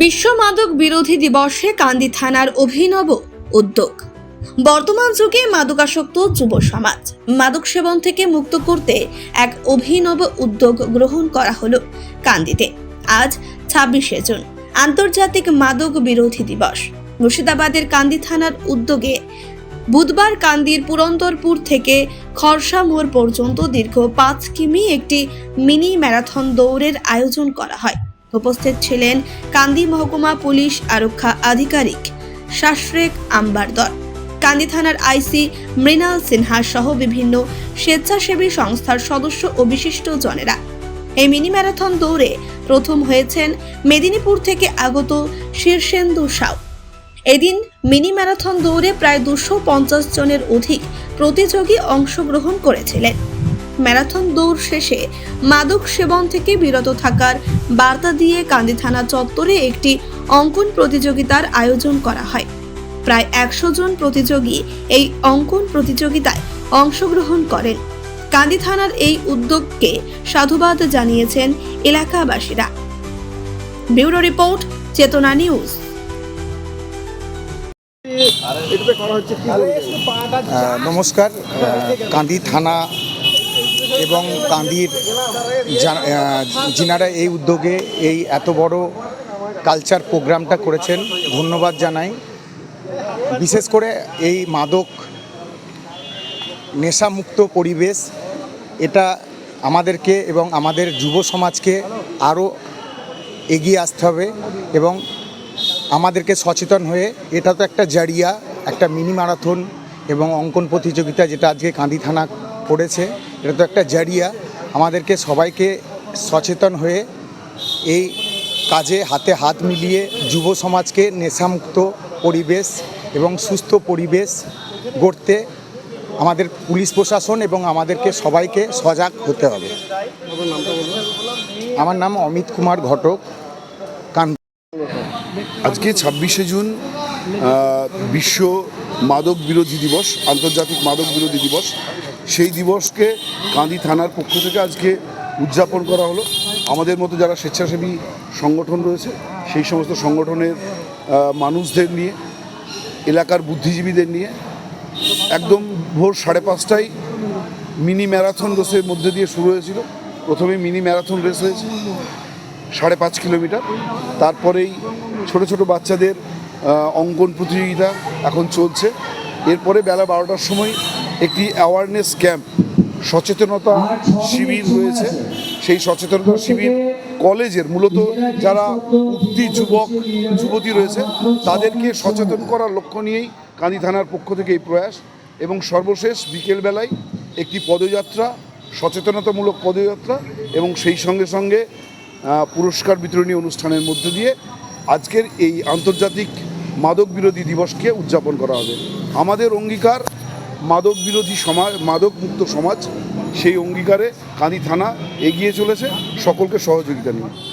বিশ্ব মাদক বিরোধী দিবসে কান্দি থানার অভিনব উদ্যোগ। বর্তমান যুগে মাদকাসক্ত যুব সমাজ। মাদক সেবন থেকে মুক্ত করতে এক অভিনব উদ্যোগ গ্রহণ করা হলো কান্দিতে। আজ ছাব্বিশে জুন, আন্তর্জাতিক মাদক বিরোধী দিবস। মুর্শিদাবাদের কান্দি থানার উদ্যোগে বুধবার কান্দির পুরন্দরপুর থেকে খরসা মোড় পর্যন্ত দীর্ঘ পাঁচ কিমি একটি মিনি ম্যারাথন দৌড়ের আয়োজন করা হয়। উপস্থিত ছিলেন কান্দি মহকুমা পুলিশ আরক্ষা আধিকারিক শাসরেক আম্বারদর। কান্দি থানার আইসি মৃণাল সিনহা সহ বিভিন্ন স্বেচ্ছাসেবী সংস্থার সদস্য ও বিশিষ্ট জনেরা এই মিনি ম্যারাথন দৌড়ে প্রথম হয়েছেন মেদিনীপুর থেকে আগত শীর্ষেন্দু সাউ। এদিন মিনি ম্যারাথন দৌড়ে প্রায় দুশো পঞ্চাশ জনের অধিক প্রতিযোগী অংশগ্রহণ করেছিলেন। ম্যারাথন দৌড় শেষে মাদক সেবন থেকে বিরত থাকার বার্তা দিয়ে কান্দি থানা চত্বরে একটি অঙ্কন প্রতিযোগিতার আয়োজন করা হয়। প্রায় একশো জন প্রতিযোগী এই অঙ্কন প্রতিযোগিতায় অংশগ্রহণ করেন। কান্দি থানার এই উদ্যোগকে সাধুবাদ জানিয়েছেন এলাকাবাসীরা। Bureau report, Chetana news. নমস্কার। কান্দি থানা এবং আহ, যিনারা এই উদ্যোগে এই এত বড় কালচার প্রোগ্রামটা করেছেন। ধন্যবাদ জানাই। বিশেষ করে এই মাদক নেশামুক্ত পরিবেশ এটা আমাদেরকে এবং আমাদের যুব সমাজকে আরও এগিয়ে আসতে হবে এবং আমাদেরকে সচেতন হয়ে এটা তো একটা জারিয়া একটা মিনি ম্যারাথন এবং অঙ্কন প্রতিযোগিতা যেটা আজকে কাঁদি থানা করেছে এটা তো একটা জারিয়া। আমাদেরকে সবাইকে সচেতন হয়ে এই কাজে হাতে হাত মিলিয়ে যুব সমাজকে নেশামুক্ত পরিবেশ এবং সুস্থ পরিবেশ গড়তে আমাদের পুলিশ প্রশাসন এবং আমাদেরকে সবাইকে সজাগ হতে হবে। আমার নাম অমিত কুমার ঘটক। কান আজকে ছাব্বিশে জুন বিশ্ব মাদক বিরোধী দিবস, আন্তর্জাতিক মাদক বিরোধী দিবস। সেই দিবসকে কান্দি থানার পক্ষ থেকে আজকে উদযাপন করা হলো। আমাদের মতো যারা স্বেচ্ছাসেবী সংগঠন রয়েছে, সেই সমস্ত সংগঠনের মানুষদের নিয়ে, এলাকার বুদ্ধিজীবীদের নিয়ে একদম ভোর সাড়ে পাঁচটায় মিনি ম্যারাথন রেসের মধ্যে দিয়ে শুরু হয়েছিল। প্রথমে মিনি ম্যারাথন রেস হয়েছে, সাড়ে পাঁচ কিলোমিটার। তারপরেই ছোট ছোট বাচ্চাদের অঙ্কন প্রতিযোগিতা এখন চলছে। এরপরে বেলা বারোটার সময় একটি অ্যাওয়ারনেস ক্যাম্প সচেতনতা শিবির রয়েছে। সেই সচেতনতা শিবির কলেজের মূলত যারা উঠতি যুবক, যুবতী রয়েছে, তাদেরকে সচেতন করার লক্ষ্য নিয়েই কান্দি থানার পক্ষ থেকে এই প্রয়াস এবং সর্বশেষ বিকেলবেলায় একটি পদযাত্রা, সচেতনতামূলক পদযাত্রা এবং সেই সঙ্গে সঙ্গে পুরস্কার বিতরণী অনুষ্ঠানের মধ্য দিয়ে আজকের এই আন্তর্জাতিক মাদক বিরোধী দিবসকে উদযাপন করা হবে। আমাদের অঙ্গীকার মাদক বিরোধী সমাজ, মাদক মুক্ত সমাজ, সেই অঙ্গীকারে কাঁদি থানা এগিয়ে চলেছে। সকলকে সহযোগিতা নিয়ে